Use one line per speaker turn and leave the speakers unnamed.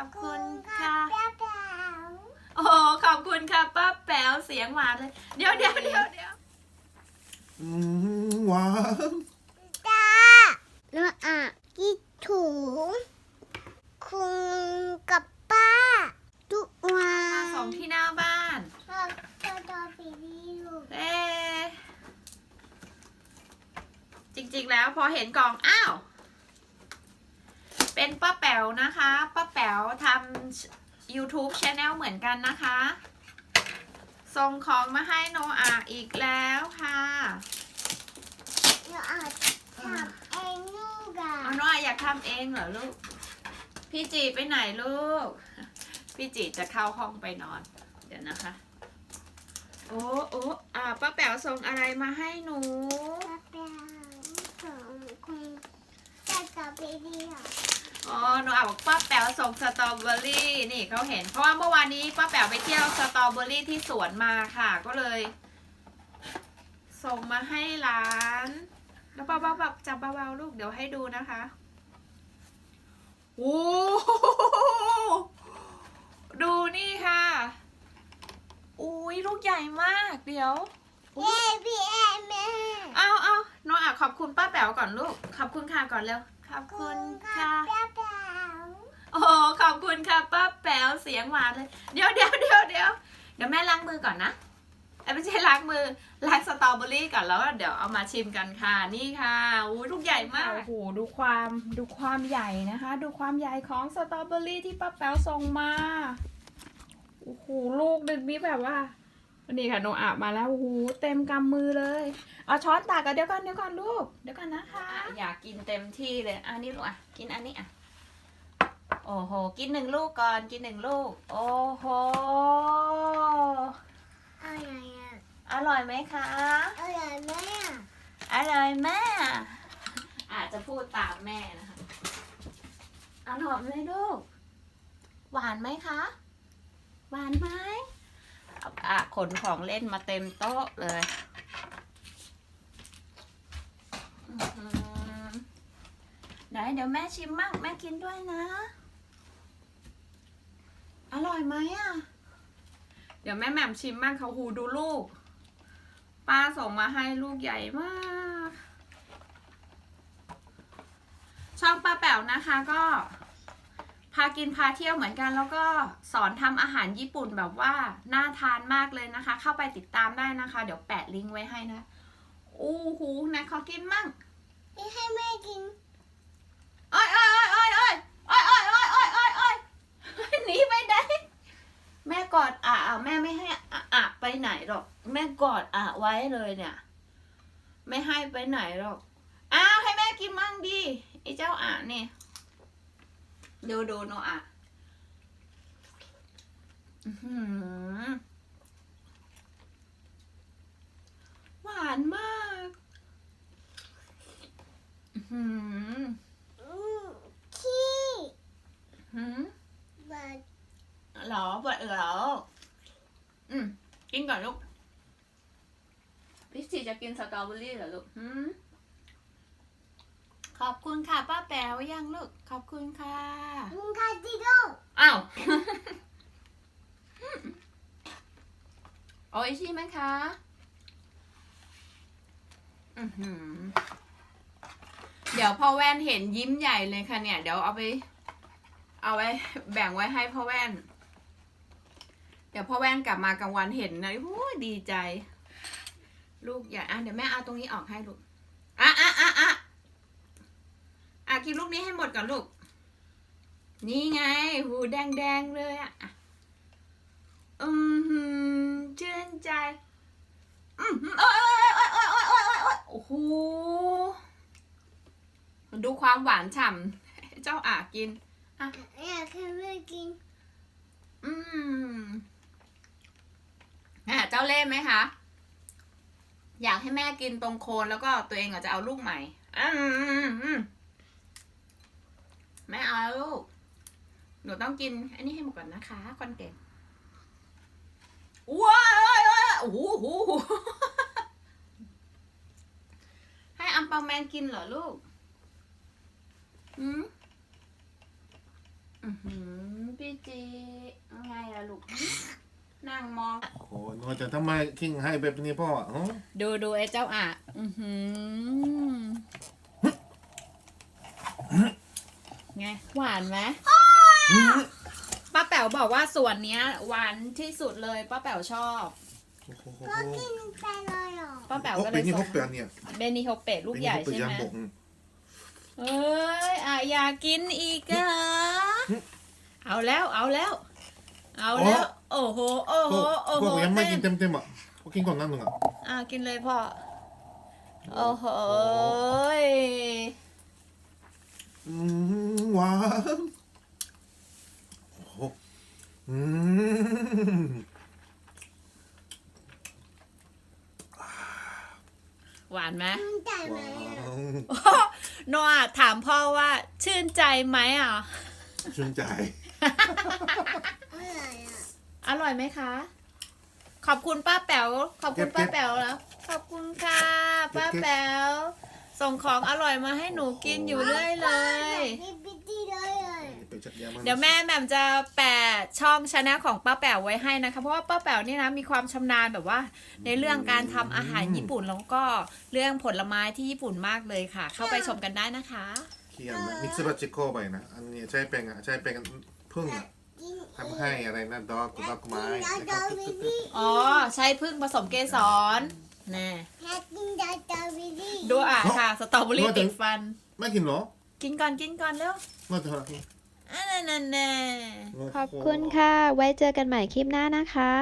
อบคุณค่ะ
ป้าแป๋ว
โอ้โหขอบคุณค่ะป้าแป๋วเสียงหวานเลย เดี๋ยวเดี๋ยวเดี๋ยวเดี๋ยว
อืมหวาน
ตาแล้วอะกี่ถุงคุณกับป้าทุกวั
มานส่งที่หน้าบ้าน
พ่อพ่อตอปีนี้ลูก
เอ๊ะจริง ๆ แล้วพอเห็นกล่อง อ้าว เป็นป้าแป๋วนะคะป้าแป๋วทำ YouTube Channel เหมือนกันนะคะ ส่งของมาให้โนอาอีกแล้วค่ะ
แล้วอะทำเองลูกอะ
เอาโนอาอยากทำเองเหรอลูก พี่จีไปไหนลูก พี่จีจะเข้าห้องไปนอน เดี๋ยวนะคะ โอ้โอ้อ่าป้าแป๋วส่งอะไรมาให้หนู
ป้าแป๋วของคุณป้าตอปีนี้อะ
อ๋ อ หนูอาบอกป้าแป๋วส่งสตรอเบอรี่ นี่เขาเห็น เพราะว่าเมื่อวานนี้ป้าแป๋วไปเที่ยวสตรอเบอรี่ที่สวนมาค่ะ ก็เลย ส่งมาให้ร้าน แล้วเบาๆแบบจับเบาๆลูก เดี๋ยวให้ดูนะคะ โอ้โหดูนี่ค่ะ อุ้ยลูกใหญ่มาก เดี๋ยว
เย้พี่แอแม่
เอาเอาน้องอะขอบคุณป้าแป๋วก่อนลูก ขอบคุณค่ะก่อนเร็ว ขอบคุณค่ะ
ป้าแป๋ว
โอ้โหขอบคุณค่ะป้าแป๋วเสียงหวานเลย เดี๋ยวเดี๋ยวเดี๋ยวเดี๋ยวเดี๋ยวแม่ล้างมือก่อนนะเอ้ยไม่ใช่ล้างมือล้างสตรอเบอรี่ก่อนแล้วเดี๋ยวเอามาชิมกันค่ะนี่ค่ะอู้ลูกใหญ่มาก
โอ้โหดูความดูความใหญ่นะคะ ดูความใหญ่ของสตรอเบอรี่ที่ป้าแป๋วส่งมาโอ้โหลูกเด็ดมีแบบว่า นี่ค่ะโนอามาแล้วโอ้โหเต็มกำมือเลย เอาช้อนตักกันเดี๋ยวก่อนเดี๋ยวก่อนลูกเดี๋ยวก่อนนะคะ
อะอยากกินเต็มที่เลยอันนี้ลูกอะกินอันนี้อะโอ้โหกินหนึ่งลูกก่อนกินหนึ่งลูก โอ้โห
อะไรอะ
อร่อยไหมคะ
อะไรแม่
อร่อยแม่อาจจะพูดตามแม่นะคะอร่อยไหมลูก หวานไหมคะ หวานไหม อะขนของเล่นมาเต็มโต๊ะเลยไหนเดี๋ยวแม่ชิมมั่งแม่กินด้วยนะ อร่อยไหมอะ เดี๋ยวแม่แหม่มชิมมั่งเขาหูดูลูก ป้าส่งมาให้ลูกใหญ่มาก ช่องป้าแป๋วนะคะก็ากินพาเที่ยวเหมือนกันแล้วก็สอนทำอาหารญี่ปุ่นแบบว่าน่าทานมากเลยนะคะ เข้าไปติดตามได้นะคะ เดี๋ยวแปะลิงก์ไว้ให้นะอู้หูไหนขอกินมั่ง
นี่ให้แม่กิน
โอ้ยโอ้ยโอ้ยโอ้ยโอ้ยโอ้ยโอ้ยโอ้ยโอ้ยโอ้ยโอ้ยหนีไปไหนแม่กอดอะอะแม่ไม่ให้อะอะไปไหนหรอก แม่กอดอะไว้เลยเนี่ย ไม่ให้ไปไหนหรอกอ้าวให้แม่กินมั่งดิไอ้เจ้าอะนี่ ดูดูโนอะอื้อหือหวานมากอื้อหือ
อืมขี้
หืม
บาด
เหรอปวดเออเหรอ อืม กินก่อนลูก พี่สีจะกินสตรอเบอรี่เหรอลูกหืม ขอบคุณค่ะป้าแป๋วยังลูก ขอบคุณค่ะ
มึงคาจิโร่
อ้าว โอ้ยชิไหมคะ อือหือ เดี๋ยวพ่อแว่นเห็นยิ้มใหญ่เลยค่ะเนี่ย เดี๋ยวเอาไป เอาไว้ แบ่งไว้ให้พ่อแว่น เดี๋ยวพ่อแว่นกลับมากลางวันเห็นนะโอ้ยดีใจ ลูกใหญ่อะเดี๋ยวแม่เอาตรงนี้ออกให้ลูก อะอะอะอะอะ กินลูกนี้ให้หมดก่อนลูก นี่ไง หูแดงแดงๆเลยอะ อืมหืมชื่นใจอืมหืมโอ้ยโอ้ยโอ้ยโอ้ยโอ้ยโอ้ยโอ้ยโอ้ยโอ้โหดูความหวานฉ่ำ เจ้าอะกิน
อยากให้แม่กิน
อืมอะเจ้าเล่ห์ไหมคะ อยากให้แม่กินตรงโคนแล้วก็ตัวเองอาจจะเอาลูกใหม่ อืมอืมอืมไม่ เอาแล้วลูก หนูต้องกิน อันนี้ให้หมดก่อนนะคะคอนเก่งว้ายว้ายโอ้โหโอ้โหให้อัมปาแมนกินเหรอลูกอืมอือหือ
พี่จีไงล่ะลูกนั่งมอง
โอ้โหนวลจะทำไมคิงให้แบบนี้พ่ออ๋อ
ดูดูไอ้เจ้าอะ อือหือ ไง หวานไหมป้าแป๋วบอกว่าส่วนเนี้ย หวานที่สุดเลยป้าแป๋วชอบ
โอ้โห
ก็กินไปเลยเหรอ
ป้าแป๋ว
โอ้
ก็เล
เป็น
ย
นี่
ส่
พ
ง
กเปลือนเนี่ย
เบนิโฮเปตลูกใหญ่
เป็น
ใช่
นี่พกเปลือน
ไหม
ยางบกอืม
เอ้ยอะอยากกินอีกเหรอเอาแล้วเอาแล้ว เอาแล้ว โอ้โหโอ้โห
พวก
โอ้
พ
โห
วกยังไม่กิน
เต็ม
เต็มๆอะพวกกินก่อนนั่นหนึ่งอะ
อะกินเลยพ่อโอ้โหย
อืมหวานโอ้โหอืม
หวานไหม
กินใจ
ห
ไหม
วา
อะ
น
โนอาถามพ่อว่าชื่นใจไหมอะ
ชื่นใจ
อะไรอะ
อร่อยไหมคะ ขอบคุณป้าแป๋ว ขอบคุณป้าแป๋วแล้ว ขอบคุณค่ะ ป้าแป๋ว ส่งของอร่อยมาให้หนูกินอยู่เรื่อยเลย
พี่พี่ตีเลยเลย
ไปจัดยามัน
เดี๋ยวแม่แหม่มจะแปะช่องชาแนลของป้าแป๋วไว้ให้นะคะ เพราะว่าป้าแป๋วเนี่ยนะมีความชำนาญแบบว่า ในเรื่องการทำอาหารญี่ปุ่นแล้วก็เรื่องผลไม้ที่ญี่ปุ่นมากเลยค่ะ เข้าไปชมกันได้นะคะ
เคียนนะมิกซ์บัจิโก้ไปนะ อันนี้ใช้เป็นอะใช้เป็นพึ่งอะ
กิน
ทำให้อะไรนะดอกดอกไม้
กิน
นะค
ดา
รับ
วิลี่
อ๋อ ใช้พึ่งผสมเกสร แน่
แค่กินดาดาวิลี่
ดูอะค่ะ สตรอเบอรี่ติดฟัน
ไม่กินเหรอ
กินก่อนกินก่อนเร็ว
ว่าจะทำอะไร
อันนั้นแน่
โโห
ขอบคุณค่ะ ไว้เจอกันใหม่คลิปหน้านะคะ